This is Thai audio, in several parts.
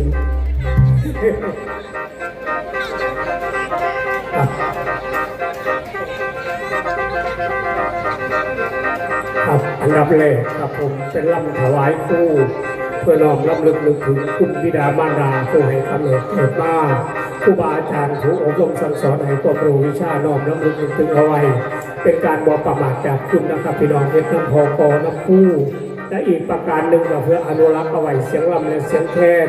นเทิงศิลป์ครับครับอันดับแรกครับผมเป็นลำถวายคู่เพื่อน้อมรำลึกนึกถึงคุณบิดามารดาผู้ให้กำเนิดเกิดมาครูบาอาจารย์ผู้อบรมสั่งสอนให้ความรู้วิชาน้อมรำลึกนึกถึงเอาไว้ เป็นการบอกประมาทจากคุณนะครับพี่น้องเพชรน้ำพอกอน้ำคู่ และอีกประการหนึ่งก็เพื่ออนุรักษ์เอาไว้เสียงลำและเสียงแคน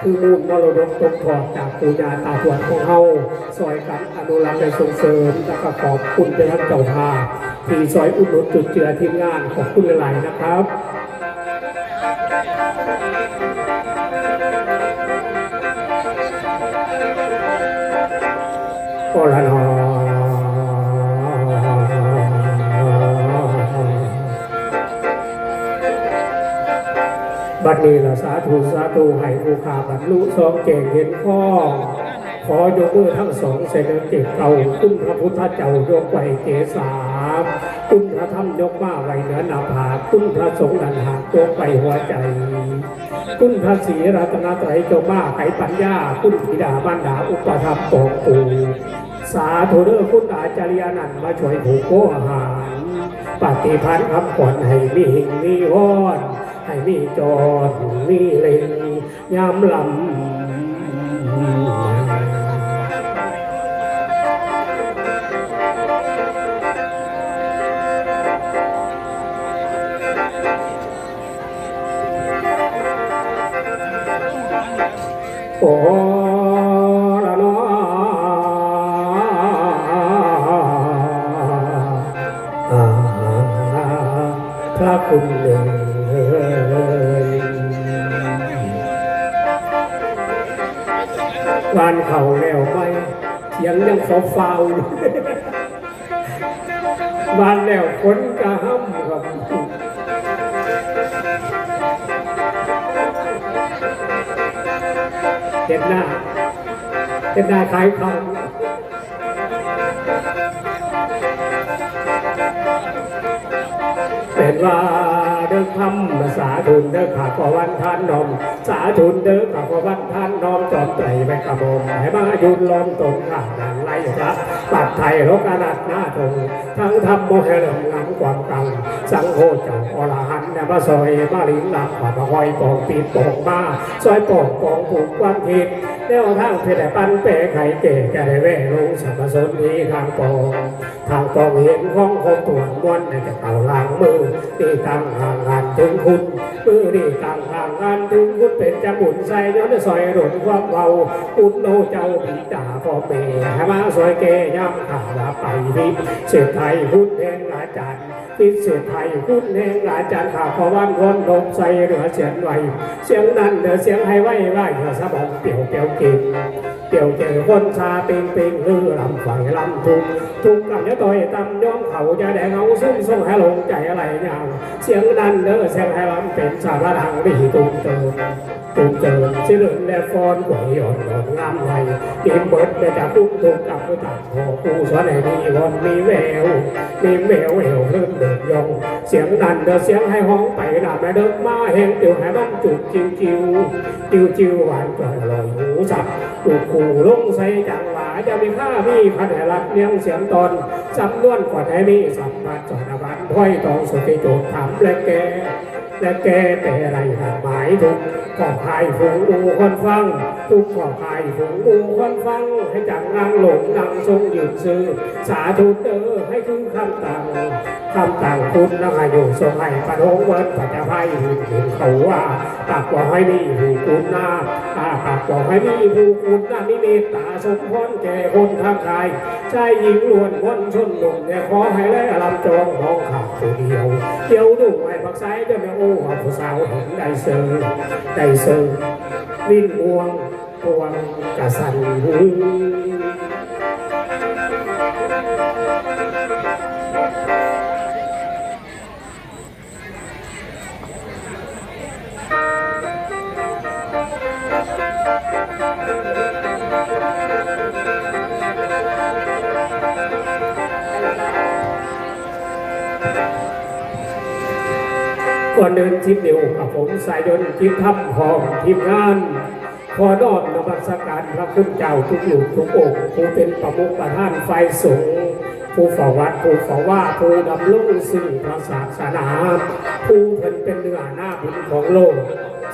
คือมูลมรดกตกทอดจากปู่ย่าตาทวดของเฮาซอยกันอนุรักษ์และส่งเสริมและก็ขอบคุณไปทั้งเจ้าภาพที่ซอยอุดหนุนจุดเจือทีมงานขอบคุณหลายๆนะครับโอละนอ บัดนี้ละสาธุสาธุให้ผู้ขาบรรลุสองเก่งเห็นข้อขอยกมือทั้งสองเสด็จเก็บเก่าคุณพระพุทธเจ้ายกไว้เกศาคุณพระธรรมยกมาไว้เหนือหน้าผาคุณพระสงฆ์ดันหากยกไปหัวใจคุณพระศรีรัตนตรัยเจ้ามาไขปัญญาคุณธิดาบ้านดาอุปถัมภ์ของปูสาธุเด้อคุณอาจารยานันมาช่วยผูกโกอาหารปฏิพันธ์คำก่อนให้มีหิงมีวอน ให้มีจอดมีเล็งยามลำโอ้ละนอพระคุณหนึ่ง วานเขาแล้วไหมเสียงยังเฝ้าเฝ้าๆอยู่วานแล้วคนกระห้ำครับเห็นหน้าเห็นหน้าขายของเป็นว่าเดินคำสาธุนเด้อขาขอวันทานนมสาธุนเด้อขาขอวัน นนอมจอมไตรไปกระบมให้มายุนลอมตนข้าดังไรพระปัดไทยโลกานัดหน้าทงทั้งทำโมเหลงหลังความกัง สังโฆเจ้าอรหันต์เนี่ยมาซอยมาลินหลังขวามาคอยปองปีดปองมาซอยปองปองผูกความผิดแนวทางเพศปันเป๋ไข่เก๋แก่ได้แว่ลงสัมปสนทีทางปองทางปองเห็นของคงตัวม้วนในจะเต่าล้างมือตีตั้งห่างงานถึงคุณมือนี่ตั้งห่างงานถึงคุณเป็นจะหมุนใส่ย้อนซอยหล่นว่าเบาอุดโนเจ้าผีจ่าพ่อเมให้มาซอยแก่ย่ำขาลาไปทิพเสียไทยพุทธแห่งอาจารย์ทิศเสียไทยพุทธแห่งอาจารย์ข่าพวันคนลมใส่เหนือเสียงไหวเสียงนั้นเดือเสียงให้ไหวไหวเหนือสะบองเปี่ยวเปี่ยวกินเกี่ยวเจอคนชาปิงปิงลือลำไฟลำทุกทุกกับเนื้อต่อยตำย้อมเขาจะแดงเอาซุ่มส่งให้ลงใจอะไรเนี่ยเสียงนั้นเด้อเสียงให้ลำเป็นสารดังดีตุ้มเติมตุ้มเติมสิเลือนและฟอนกวอ่อนหลอนงามไทยเกมเบิดแต่จากตุ้มตุ้มกับผู้ตัดพอกูสอนให้มีวันมีแววมีแววแววเพิ่มเดินยอง เสียงนั้นเด้อเสียงให้ห้องไปหนาแม่เดินมาแห่งติวให้มันจุดจิวจิวจิวจิวหวานกว่าอร่อยหูสับลูกขู่ลงใส่จังหวะจะมีค่ามีพันให้รักเลี้ยงเสียงตอนสำนวนกว่าไทยมีสัมผัสจอดบันพ้อยตองสุติโจทย์ถามและแก และแกแต่ไรทาหมายทุกก็พายฝูงอูคนฟัง ทุกก็พายฝูงอูคนฟัง ให้จังนางหลงนางทรงยืนซื้อ สาธุเด้อให้คือคำต่างคำต่างคุณนางอยู่ทรงให้ปะทงเวิร์ดปัจจภัยหุ่นเห็นเขาว่าปากว่าให้มีผู้คุณหน้าอาปากว่าให้มีผู้คุณหน้ามีเมตตาสมพรแก่คนทางกายชายหญิงล้วนคนชนหนุ่มเนี่ยขอให้ได้ลำจองห้องข่าวตัวเดียวเดียวดูไอ้ผักไซเจ้าแม่โอ้เอาผู้สาวเห็นได้เซอร์ได้เซอร์วิ่งม่วงพวงกระสันหู เก่อนเดินทิพนิ้วกับผมสายยนต์ทิพทับหองทีมงานขอนอบนมัสการพระคุณเจ้าทุกหลุกทุกองค์ผู้เป็นประมุขประธานไฟสงฆ์ผู้ฝ่าวัดผู้ฝ่าว่าผู้ดำรงซึ่งพระศาสนาผู้เพิ่นเป็นเนื้อหน้าบุญของโลก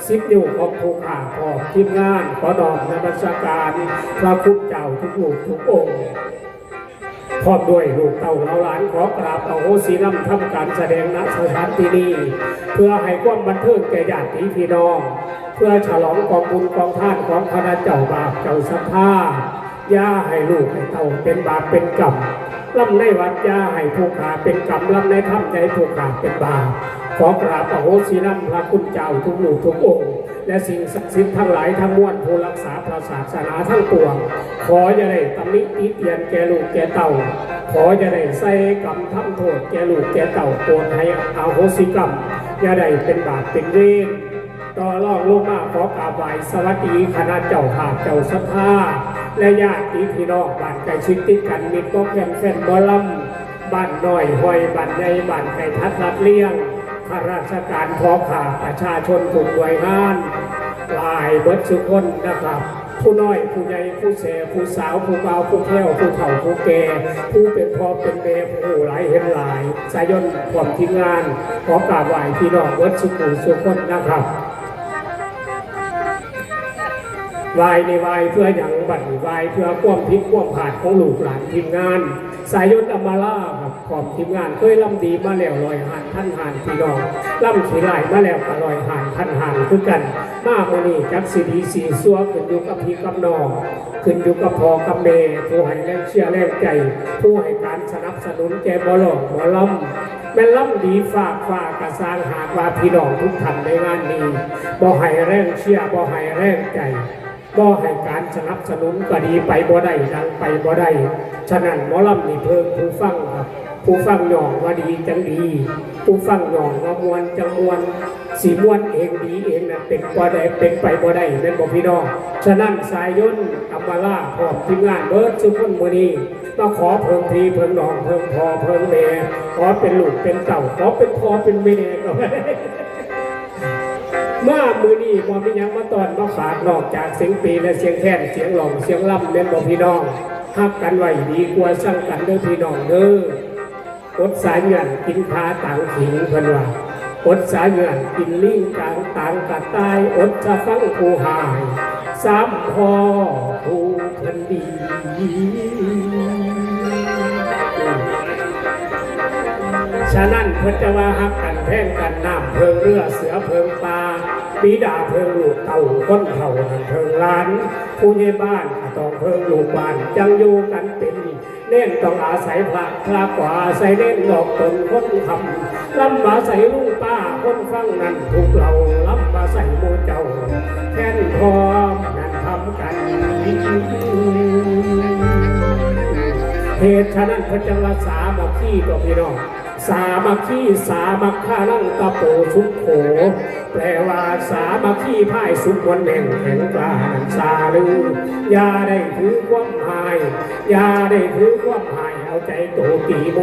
สิบนิ้วของผู้ข่าพอมทีมงานขอนอบนมัสการพระคุณเจ้าทุกหลุกทุกองค์ พร้อมด้วยลูกเต่าเราหลานขอกราบเอาโหสีน้ำทำการแสดงณสถานที่นี้เพื่อให้ความบันเทิงแก่ญาติพี่น้อง เพื่อฉลองกองบุญกองท่านของคณะเจ้าบาปเจ้าสัทธาย่าให้ลูกให้เต่าเป็นบาปเป็นกรรมล่ำในวัดย่าให้ผู้ขาเป็นกรรมล่ำในถ้ำใจผู้ขาเป็นบาปขอกราบเอาโหสีน้ำพระคุณเจ้าทุกหมู่ทุกองค์ และสิ่งศักดิ์สิทธิ์ทั้งหลายทั้งมวลผู้รักษาพระศาสนาทั้งปวง ขออย่าได้ตำหนิติเตียนแก่ลูกแก่เต่า ขออย่าได้ใส่กรรมทำโทษแก่ลูกแก่เต่าโปรดให้อาโหสิกรรม อย่าได้เป็นบาปเป็นเวรต่อรองลงมาขอกราบไหว้สวัสดีคณะเจ้าภาพเจ้าสัทธาและญาติพี่น้องบ้านไก่ชิดติดกันมิตรก็แคมแฟนบอลำบ้านหน้อยห้อยบ้านใหญ่บ้านไก่ทัดรัดเลี้ยงข้าราชการพอขาประชาชนผู้หน่วยงาน หลายเบิดทุกคนนะครับ ผู้น้อยผู้ใหญ่ผู้แสผู้สาวผู้เบาผู้แพ้วผู้เฒ่าผู้แก่ผู้เป็นพ่อเป็นแม่ผู้หลายเห็นหลายสายยนความทีมงาน ขอกราบไหว้พี่น้องเบิดสุขุสุขคนนะครับไหวในไหวเพื่ออย่างบัตรไหวเพื่อความพิษความผาดของลูกหลานทีมงาน สายยนอมมาล่าครับ ขอบทีมงานเคยล่ำดีมาแล้วลอยหันท่านหานพี่น้องล่ำขีไหลมาแล้วก็ลอยหันท่านหานคือกัน มาโมนี่จักสีดีสีซัวขึ้นอยู่กับพี่กับน้องขึ้นอยู่กับพ่อกับแม่ผู้ให้แรงเชื่อแรงใจ ผู้ให้การสนับสนุนแก่บ่หลอกบ่ล่ำแม่ล่ำดีฝากฝากกระสางหากว่าพี่น้องทุกท่านในงานนี้บ่ให้แรงเชื่อบ่ให้แรงใจบ่ให้การสนับสนุนก็ดีไปบ่ได้ดังไปบ่ได้ฉะนั้นหมอลำนี่เพิ่มผู้ฟังครับ ผู้ฟังหย่องว่าดีจังดี ผู้ฟังหย่องว่ามวนจังมวนสีมวนเองดีเองนะเป็นบ่ได้เป็นไปบ่ได้เป็นบ่พี่น้องฉะนั้นสายยนต์อัมมาล่าพร้อมทีมงานเบิร์ดทุกคนมื้อนี้มาขอเพิ่มพีเพิ่มน้องเพิ่มพอเพิ่มแม่ขอเป็นลูกเป็นเต่าขอเป็นพ่อเป็นแม่ก็ได้มามือนี้มอมียังมาตอนมาขาดนอกจากเสียงปีและเสียงแค้นเสียงหลองเสียงล่ำเล่นบอกพี่น้องฮักกันไว้ดีกว่าสั่งกันเด้อพี่น้องเด้อ อดสายเงินกินขาต่างขิงเพิ่นว่าอดสายเงินกินลิงกลางต่างกัดตายอดจะฟังผู้หายสามพ่อผู้เพิ่นดีฉะนั้นเพิ่นจะว่าฮักกันแท่งกันน้ำเพิงเรือเสือเพิงปลาปีดาเพิงลูกเต่าคนเท่าหันเพิงล้าน ผู้ใหญ่บ้านต้องเพิงลูกบ้านจังอยู่กันเป็น เน่นต้องอาศัยพระพระกว่าอาศัยเน่นดอกตนคนทำลำมาใส่ลุงป้าคนฟังนั้นถูกเราลำมาใส่โมเจ้าแค่นพอมนั้นทำกันเหตุฉะนั้นพระจังรักษามาขี้ตัวพี่น้อง สามัคคีสามัคคานั่งตะโปสุขโข แปลว่าสามัคคีพ่ายสุขวันแห่งแห่งกลางสาลือย่าได้ถือความหายอย่าได้ถือความหายเอาใจโตตีโม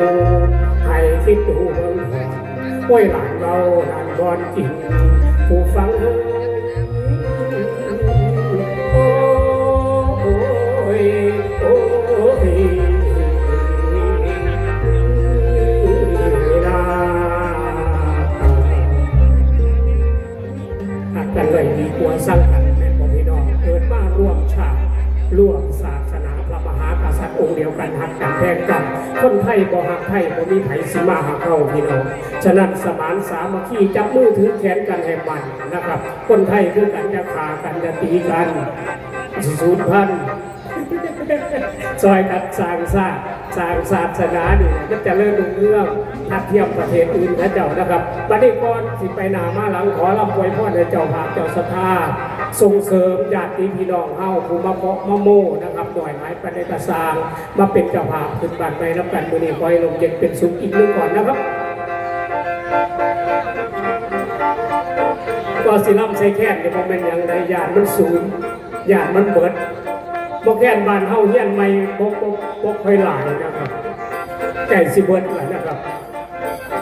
ให้คิดดูเบิ่งก่อนโอ้ยหลังเราหลานบอนจริงผู้ฟังเย์องค์เดียวกันหักกันแทงกัน คนไทยบ่หักไทยบ่มีไผสิมาหักเข้าพี่น้องฉะนั้นสมานสามัคคีจับมือถือแขนกันให้มันนะครับ คนไทยคือกันจะขากันจะตีกันสูญพันธุ์ซอยกันสร้างชาสร้างศาสนานี่ก็จะเริ่มรุ่งเรื่องทัดเทียมประเทศอื่นนะเจ้านะครับบัดนี้ก่อนสิไปหนามาหลังขอรับไว้พ่อในเจ้าภาพเจ้าสถา ส่งเสริมญาติพี่น้องเฮาผู้มาเพาะมาโม่นะครับหน่วยไม้ปฏิกษางมาเป็นเจ้าภาขึ้นบัตรไปรับกันมือนี้คอยลงเย็นเป็นสุขอีกหนึงก่อนนะครับก็สิล่ำใส่แค่นนี่บ่แม่นหยังใดญาติมันสูงญาติมันเบิดบ่แค่นบ้านเฮาเฮียนใหม่บ่บ่บ่ค่อยหลายนะครับไก่สิเบิดหลยนะครับ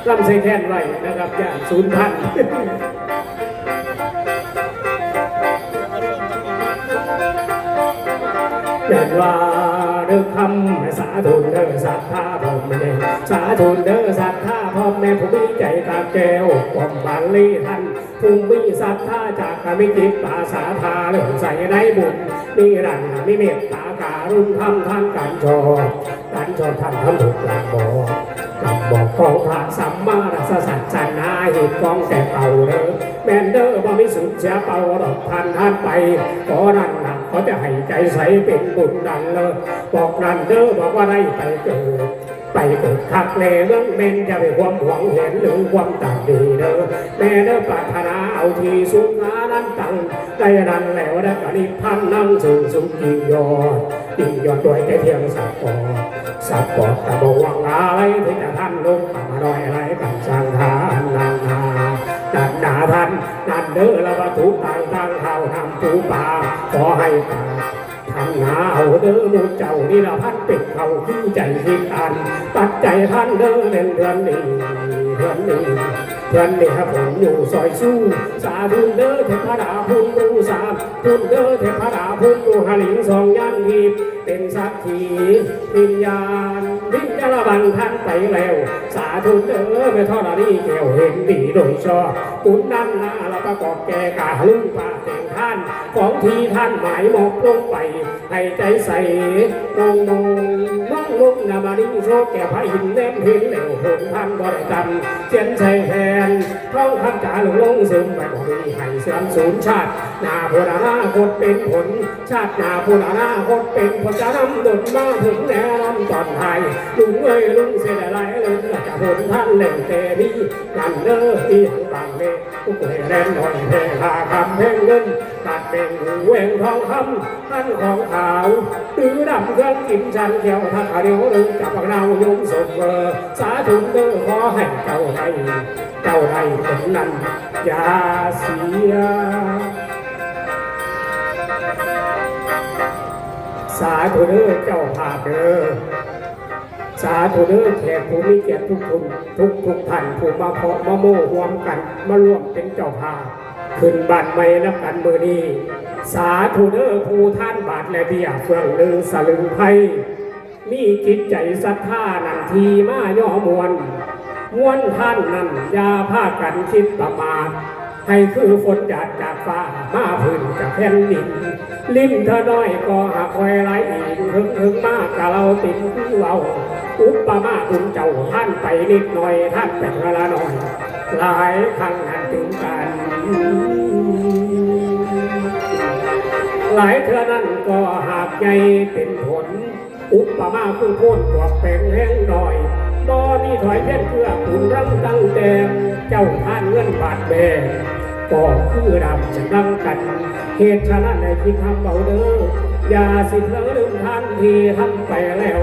ลำใส่แท่นไว้นะครับย่านศูนย์พัน ยันว่าเด้อคำสาธุเด้อศรัทธาพ่อแม่สาธุเด้อศรัทธาพ่อแม่ผู้มีใจตาแก้วความบาลีท่านผู้มีศรัทธาจากกมิจิตภาษาทาเรื่องใส่ในบุญนิรันดร์มิเมตตาการุณธรรมท่านการชอการชอท่านทำถูกหลักบอกหลักบอกของพระสัมมารัสสัจจานาเหตุกองแต่เก่าเด้อแมนเด้อบ่มีสุดเสียเป่าดอกพันท่านไปขอนั่นหนัก เขาจะให้ใจใสเป็นบุญดันเลยบอกนั่นเด้อบอกว่าได้ไปเกิดไปเกิดคักแน่เมืองเมนจะไปความหวังเห็นหรือความต่างดีเด้อแม่เด้อปรารถนาเอาทีสุขานั้นตังได้นั้นแล้วได้กนิพพันนั่งสู่สุขยิ่งยอดยิ่งยอดด้วยแต่เพียงสักปอสักปอตะบวังอะไรที่จะท่านลงมาน้อยอะไรกันสร้างทานนางนาดันดาท่านนั่นเด้อละวัตถุต่างต่างเท่าทำปูป่า ขอให้ปาทำนาเอาเด้อหมูเจ้านี่ละพันเป็ดเขาขึ้นใจคิดอันตัดใจท่านเด้อเล่นเดือนนี้เดือนนี้เดือนนี้ครับผมอยู่ซอยสู้สาธุเด้อเทพดาพุ่นรู้สามพุ่นเด้อเทพดาพุ่นรู้หลิงสองยันทีเป็นสักขีวิญญาณวิญญาณบังท่านไปแล้ว สาธุเด้อไม่ทอดนี้แก้วเห็นดีโดยชอบปุณนั่นนาละประกอบแก่กาลุ่งปาแต่ง ท่านของที่ท่านหมายหมอบลงไป ให้ใจใส่มองมงมองลุกนามาดิโชคแก่พระหินแนมเห็นแล้วผลท่านบริกรรมเจียนใส่แทนท้องคำจ่าลงลงซึมไปบ่มีให้เสื่อมสูญชาติ นาพุทธนาคตเป็นผล ชาตินาพุทธนาคตเป็นผลจะนำดลมาถึงแน่นอนตอนไทยลุงเอ้ยลุงเสียดายเลยจะผลท่านเล่นเตนีนันเด้อที่ทางต่างเล่ทุกคนแรงหน่อยแพงหาคำแพงเงินตัดเป็นหูเวงทองคำท่านของขาวหรือดำเครื่องกินชันเขียวทักเดียวหรือจับปากเรายมสมเบอร์สาธุเด้อขอให้เจ้าไทยเจ้าไทยคนนั้นอย่าเสีย สาธุเด้อเจ้าภาพเด้อสาธุเด้อแขกผู้มีเกียรติทุกคนทุกทุกท่านผู้มาเพาะมาโม่รวมกันมาร่วมเป็นเจ้าภาพ ขึ้นบ้านใหม่นับกันมือนี้ สาธุเด้อผู้ท่านบาทและเบียเฟื่องลือสลึงไพมีจิตใจศรัทธานันทีมาย่อมวลมวลท่านนั้นยาพากันคิดประมาทให้คือฝนหยาดจากฟ้ามาพื้นจากแผ่นดิน ลิ้มเธอน้อยก็หักคอยไหลอีกถึงถึงมากกะเราติดเราอุปมาคุณเจ้าท่านไปนิดหน่อยท่านเป็นเวลาหน่อย หลายครั้งนั้นถึงกัน หลายเท่านั้นก็หากใหญ่เป็นผล อุปมาคือโพ้นกวกแปลงแห้งหน่อยบ่มีถอยเพ่นเพื่อคุณรังตั้งแต่เจ้าท่านเงินบาทแบก็คือดำจะดังกันเหตุฉะนั้นในคิดทำเบาเด้ออย่าสิเพลอลืมท่านที่ทำไปแล้ว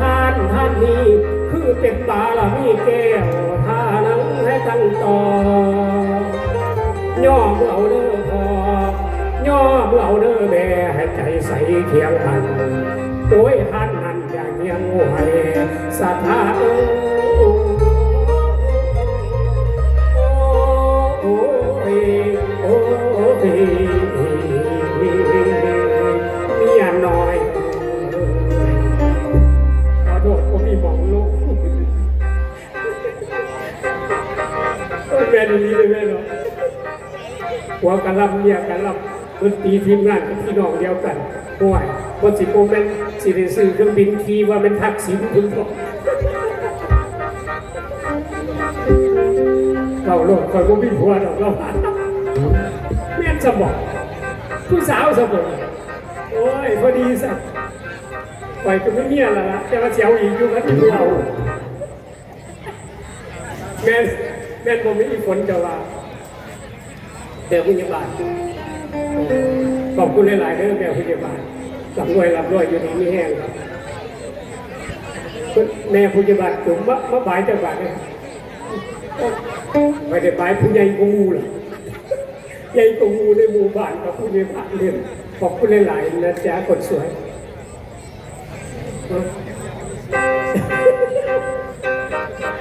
ท่านท่านนี้คือเป็นบาลมีแก้วท่านั้นให้ตั้งต่อ ย่อเมื่อเอาเด้อพอย่อเมื่อเอาเด้อแม่ให้ใจใสเคียงกันโอ้ยท่นหันอย่างเงียงไหวสถาเอ้ หัวกันลำเนียกันลำดนตรีทีมงานกับพี่น้องเดียวกันห่วยบนสิโปเป็นสิเรซื้อเครื่องบินขี่ว่าเป็นทักษิณคุณพ่อเราโลกคอยบ่มีหัวดอกเราแม่นสมองผู้สาวสมองโอ้ยพอดีสักปล่อยก็ไม่เมียละละแต่ว่าเสียวอีกอยู่กับที่เราแม่นแม่นผมไม่มีฝนจะว่า แม่ผู้ใหญ่บ้านขอบคุณหลายๆเด้อแม่ผู้ใหญ่บ้านลำรวยลำรวยอยู่ดีไม่แห้งครับแม่ผู้ใหญ่บ้านจุ๋มมะมะบายจ้าบ้านเนี่ยไม่ได้บายผู้ใหญ่กูมูล่ะใหญ่กูมูในหมู่บ้านกับผู้ใหญ่บ้านเรียนขอบคุณหลายๆนะจ๊ะคนสวย